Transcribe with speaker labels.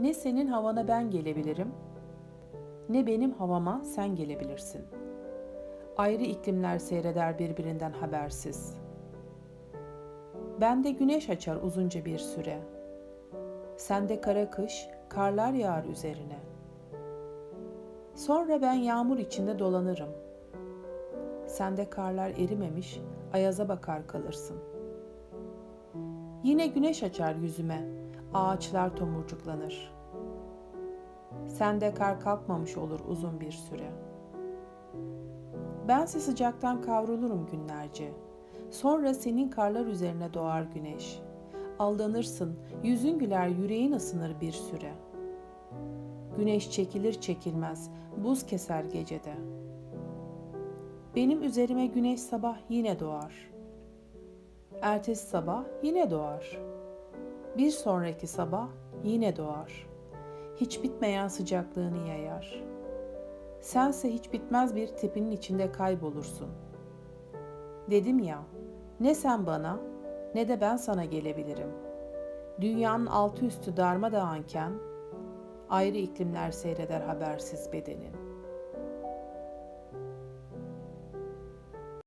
Speaker 1: Ne senin havana ben gelebilirim, ne benim havama sen gelebilirsin. Ayrı iklimler seyreder birbirinden habersiz. Bende güneş açar uzunca bir süre. Sende kara kış, karlar yağar üzerine. Sonra ben yağmur içinde dolanırım. Sende karlar erimemiş, ayaza bakar kalırsın. Yine güneş açar yüzüme, ağaçlar tomurcuklanır. Sende kar kalkmamış olur uzun bir süre. Bense sıcaktan kavrulurum günlerce. Sonra senin karlar üzerine doğar güneş. Aldanırsın, yüzün güler, yüreğin ısınır bir süre. Güneş çekilir çekilmez, buz keser gecede. Benim üzerime güneş sabah yine doğar. Ertesi sabah yine doğar. Bir sonraki sabah yine doğar. Hiç bitmeyen sıcaklığını yayar. Sense hiç bitmez bir tepinin içinde kaybolursun. Dedim ya, ne sen bana ne de ben sana gelebilirim. Dünyanın altı üstü darmadağınken ayrı iklimler seyreder habersiz bedenin.